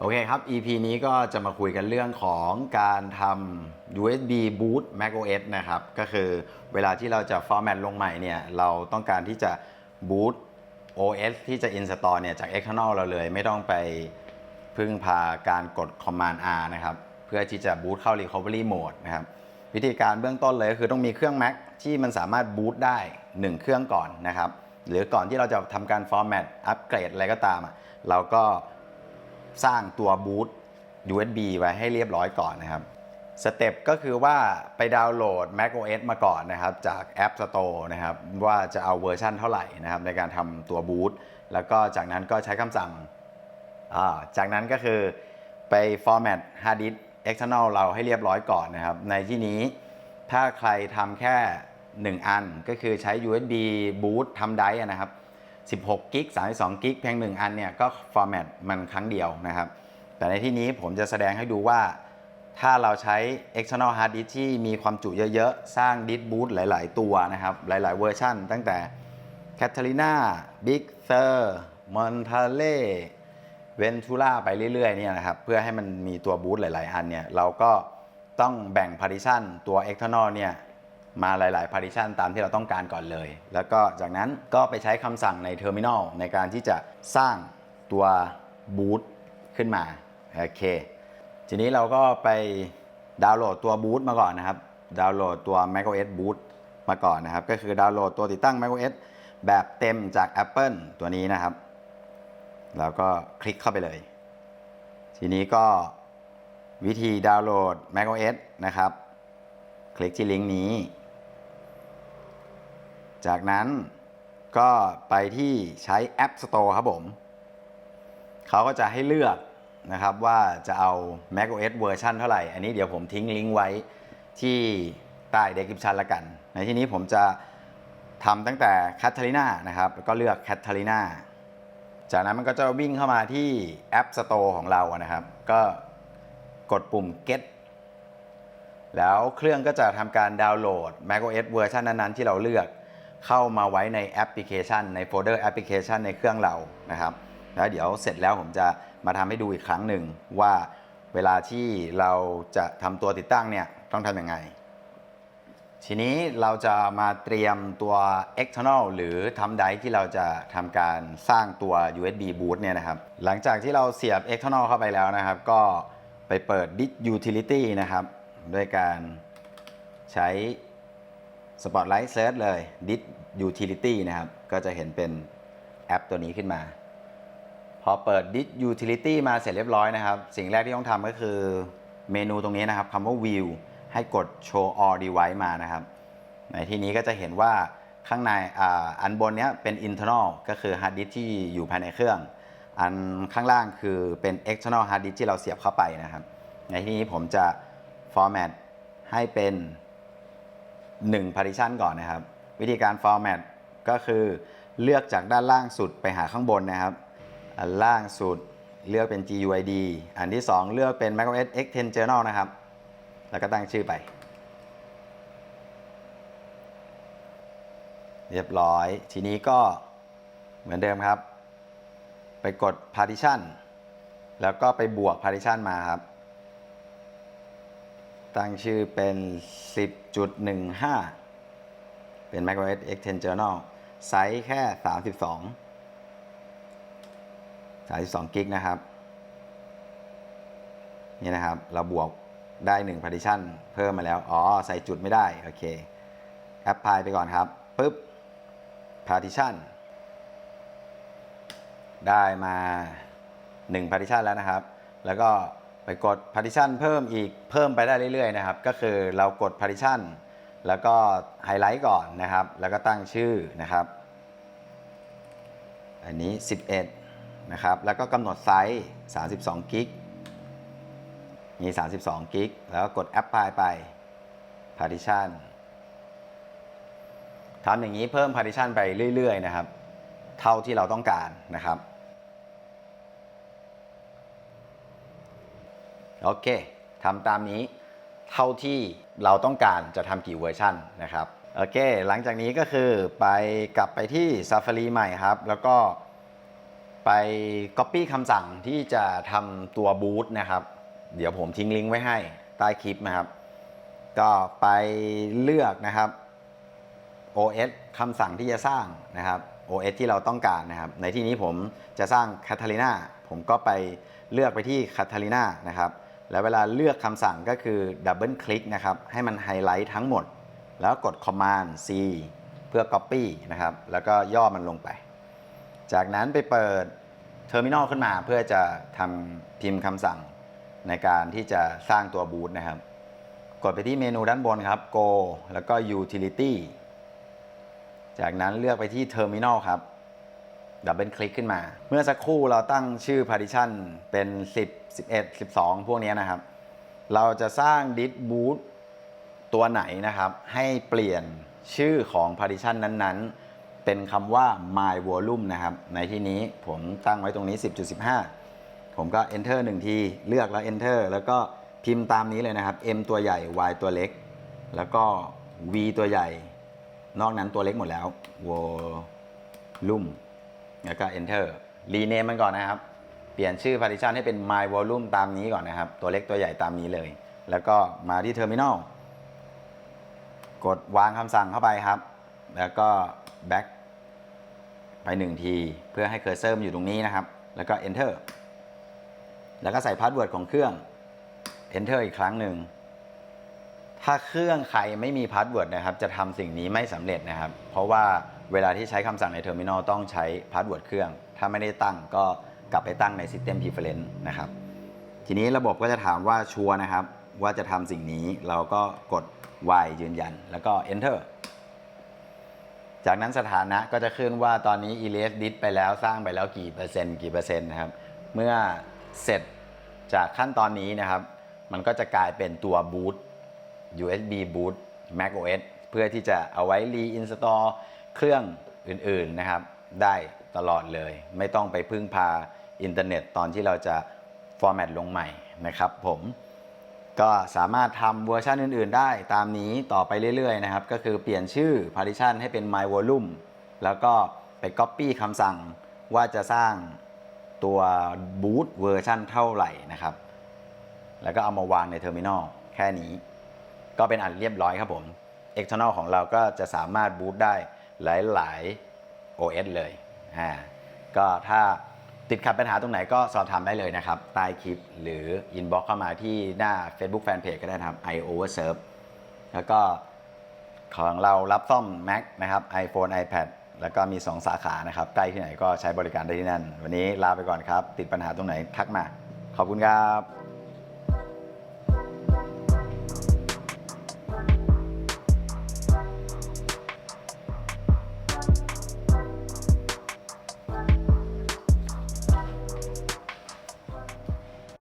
โอเคครับ EP นี้ก็จะมาคุยกันเรื่องของการทำ USB boot macOS นะครับ ก็คือเวลาที่เราจะ format ลงใหม่เนี่ย เราต้องการที่จะ boot OS ที่จะ install เนี่ย จาก external เราเลย ไม่ต้องไปพึ่งพาการกด command R นะครับ เพื่อที่จะ boot เข้า recovery mode นะครับ วิธีการเบื้องต้นเลยก็คือต้องมีเครื่อง Mac ที่มันสามารถ boot ได้ 1 เครื่องก่อนนะครับ หรือก่อนที่เราจะทำการ format อัปเกรดอะไรก็ตามอะเราก็ สร้างตัวบูต USB ไว้ให้เรียบร้อยก่อนนะครับสเต็ปก็คือว่าไปดาวน์โหลด macOS มาก่อนนะครับ จาก App Store นะครับ ว่าจะเอาเวอร์ชันเท่าไหร่นะครับ ในการทำตัวบูตแล้วก็จากนั้นก็ใช้คำสั่งาจากนั้นก็คือไป format hard disk external เราให้เรียบร้อยก่อนนะครับ ในที่นี้ถ้าใครทำแค่ 1 อันก็คือใช้ USB boot ทำไดร์นะครับ 16กิก32กิกเพียง 1 อันเนี่ยก็ฟอร์แมตมันครั้งเดียวนะครับ แต่ในที่นี้ผมจะแสดงให้ดูว่า ถ้าเราใช้ external hard disk ที่มีความจุเยอะๆ สร้างดิสบูตหลาย ๆ ตัวนะครับ หลาย ๆ เวอร์ชันตั้งแต่ Catalina Big Sur Montale Ventura ไปเรื่อย ๆ เนี่ยนะครับ เพื่อให้มันมีตัวบูตหลาย ๆ อันเนี่ย เราก็ต้องแบ่ง partition ตัว external เนี่ย มาหลาย ๆ partition ตามที่เราต้องการก่อนเลย แล้วก็จากนั้นก็ไปใช้คำสั่งใน terminal ในการที่จะสร้างตัว boot ขึ้นมา โอเค ทีนี้เราก็ไปดาวน์โหลดตัว boot มาก่อนนะครับ ดาวน์โหลดตัว macOS boot มาก่อนนะครับ ก็คือดาวน์โหลดตัวติดตั้ง macOS แบบเต็มจาก Apple ตัวนี้นะครับ แล้วก็คลิกเข้าไปเลย ทีนี้ก็วิธีดาวน์โหลด macOS นะครับ คลิกที่ลิงก์นี้ จากนั้นก็ไปที่ใช้ App Store ครับผม เขาก็จะให้เลือกนะครับว่าจะเอา macOS เวอร์ชันเท่าไหร่ อันนี้เดี๋ยวผมทิ้งลิงก์ไว้ที่ใต้ description ละกัน ในที่นี้ผมจะทำตั้งแต่ Catalina นะครับ แล้วก็เลือก Catalina จากนั้นมันก็จะวิ่งเข้ามาที่ App Store ของเรานะครับ ก็กดปุ่ม get แล้วเครื่องก็จะทำการดาวน์โหลด macOS เวอร์ชันนั้นๆ ที่เราเลือก เข้ามาไว้ในแอปพลิเคชัน ในโฟลเดอร์แอปพลิเคชันในเครื่องเรานะครับแล้วเดี๋ยวเสร็จแล้วผมจะมาทำให้ดูอีกครั้งหนึ่งว่าเวลาที่เราจะทำตัวติดตั้งเนี่ยต้องทำยังไง ทีนี้เราจะมาเตรียมตัว external หรือทำไดร์ที่เราจะทำการสร้างตัว USB boot เนี่ยนะครับ หลังจากที่เราเสียบ external เข้าไปแล้วนะครับ ก็ไปเปิด d i s utility นะครับ ด้วยการใช้ Spotlight Search เลย d i s utility นะครับ ก็จะเห็นเป็นแอปตัวนี้ขึ้นมา พอเปิด disk utility มาเสร็จเรียบร้อยนะครับ สิ่งแรกที่ต้องทำก็คือเมนูตรงนี้นะครับคำว่า view ให้กด show all device มานะครับ ในที่นี้ก็จะเห็นว่าข้างในออันบนนี้เป็น internal ก็คือ hard disk ที่อยู่ภายในเครื่อง อันข้างล่างคือเป็น external hard disk ที่เราเสียบเข้าไปนะครับ ในที่นี้ผมจะ format ให้เป็น 1 partition ก่อนนะครับ วิธีการ format ก็คือเลือกจากด้านล่างสุดไปหาข้างบนนะครับ อันล่างสุดเลือกเป็น GUID อันที่ 2 เลือกเป็น macOS X10 Journal นะครับ แล้วก็ตั้งชื่อไป เรียบร้อย ทีนี้ก็เหมือนเดิมครับ ไปกด partition แล้วก็ไปบวก partition มาครับ ตั้งชื่อเป็น 10.15 เป็น macOS X10 Journal ไซส์แค่ 32 32กิกนะครับ นี่นะครับ เราบวกได้ 1 partition เพิ่มมาแล้ว อ๋อ ใส่จุดไม่ได้ โอเคแอปพลายไปก่อนครับปุ๊บ partition ได้มา 1 partition แล้วนะครับ แล้วก็ไปกด partition เพิ่มอีกเพิ่มไปได้เรื่อยๆนะครับ ก็คือเรากด partition แล้วก็ไฮไลท์ก่อนนะครับ แล้วก็ตั้งชื่อนะครับ อันนี้ 11 นะครับ แล้วก็กำหนดไซส์ 32 กิก มี 32 กิก แล้วก็กด apply ไป partition ทำอย่างนี้เพิ่ม partition ไปเรื่อย ๆ นะครับ เท่าที่เราต้องการนะครับ โอเคทำตามนี้ เท่าที่เราต้องการจะทำกี่เวอร์ชันนะครับโอเค หลังจากนี้ก็คือไปกลับไปที่ Safari ใหม่ครับ แล้วก็ไป Copy คำสั่งที่จะทำตัวบูตนะครับ เดี๋ยวผมทิ้งลิงก์ไว้ให้ใต้คลิปนะครับ ก็ไปเลือกนะครับ OS คำสั่งที่จะสร้างนะครับ OS ที่เราต้องการนะครับ ในที่นี้ผมจะสร้าง Catalina ผมก็ไปเลือกไปที่ Catalina นะครับ แล้วเวลาเลือกคำสั่งก็คือดับเบิลคลิกนะครับ ให้มันไฮไลท์ทั้งหมด แล้วกด Command C เพื่อ Copy นะครับ แล้วก็ย่อมันลงไป จากนั้นไปเปิด Terminal ขึ้นมาเพื่อจะทำพิมพ์คำสั่งในการที่จะสร้างตัวบูตนะครับ กดไปที่เมนูด้านบนครับ Go แล้วก็ Utility จากนั้นเลือกไปที่ Terminal ครับ ดับเบิลคลิกขึ้นมา เมื่อสักครู่เราตั้งชื่อ partition เป็น 10 11 12 พวกนี้นะครับ เราจะสร้าง d i s boot ตัวไหนนะครับ ให้เปลี่ยนชื่อของ partition นั้นๆ เป็นคำว่า my volume นะครับ ในที่นี้ผมตั้งไว้ตรงนี้ 10.15 ผมก็ enter 1 ที เลือกแล้ว enter แล้วก็พิมพ์ตามนี้เลยนะครับ m ตัวใหญ่ y ตัวเล็ก แล้วก็ v ตัวใหญ่ นอกนั้นตัวเล็กหมดแล้ว volume แล้วก็ enter rename มันก่อนนะครับ เปลี่ยนชื่อ partition ให้เป็น my volume ตามนี้ก่อนนะครับ ตัวเล็กตัวใหญ่ตามนี้เลย แล้วก็มาที่ terminal กดวางคำสั่งเข้าไปครับ แล้วก็ back ไปหนึ่งที เพื่อให้เคอร์เซอร์มันอยู่ตรงนี้นะครับ แล้วก็ enter แล้วก็ใส่พาสเวิร์ดของเครื่อง enter อีกครั้งหนึ่ง ถ้าเครื่องใครไม่มีพาสเวิร์ดนะครับ จะทำสิ่งนี้ไม่สำเร็จนะครับ เพราะว่า เวลาที่ใช้คำสั่งในเทอร์มินอลต้องใช้พาสเวิร์ดเครื่อง ถ้าไม่ได้ตั้งก็กลับไปตั้งใน System Preference นะครับ ทีนี้ระบบก็จะถามว่าชัวร์นะครับ ว่าจะทำสิ่งนี้เราก็กด Y ยืนยัน แล้วก็ Enter จากนั้นสถานะก็จะขึ้นว่าตอนนี้ erase disk ไปแล้วสร้างไปแล้วกี่เปอร์เซ็นต์กี่เปอร์เซ็นต์นะครับ เมื่อเสร็จจากขั้นตอนนี้นะครับ มันก็จะกลายเป็นตัว boot USB boot Mac OS เพื่อที่จะเอาไว้ reinstall เครื่องอื่นๆนะครับ ได้ตลอดเลย ไม่ต้องไปพึ่งพาอินเทอร์เน็ตตอนที่เราจะ format ลงใหม่นะครับผมก็สามารถทำเวอร์ชันอื่น ๆ ได้ตามนี้ต่อไปเรื่อย ๆ นะครับ ก็คือเปลี่ยนชื่อ partition ให้เป็น my volume แล้วก็ไป copy คำสั่งว่าจะสร้างตัว boot เวอร์ชันเท่าไหร่นะครับ แล้วก็เอามาวางใน terminal แค่นี้ ก็เป็นอันเรียบร้อยครับผม external ของเราก็จะสามารถบูตได้ หลาย ๆ OS เลยอ่าก็ถ้าติดขัดปัญหาตรงไหนก็สอบถามได้เลยนะครับ ใต้คลิปหรือ inbox เข้ามาที่หน้า Facebook Fanpage ก็ได้นะครับ i overserve แล้วก็ของเรารับซ่อม Mac นะครับ iPhone iPad แล้วก็มี 2 สาขานะครับ ใกล้ที่ไหนก็ใช้บริการได้ที่นั่น วันนี้ลาไปก่อนครับ ติดปัญหาตรงไหนทักมา ขอบคุณครับ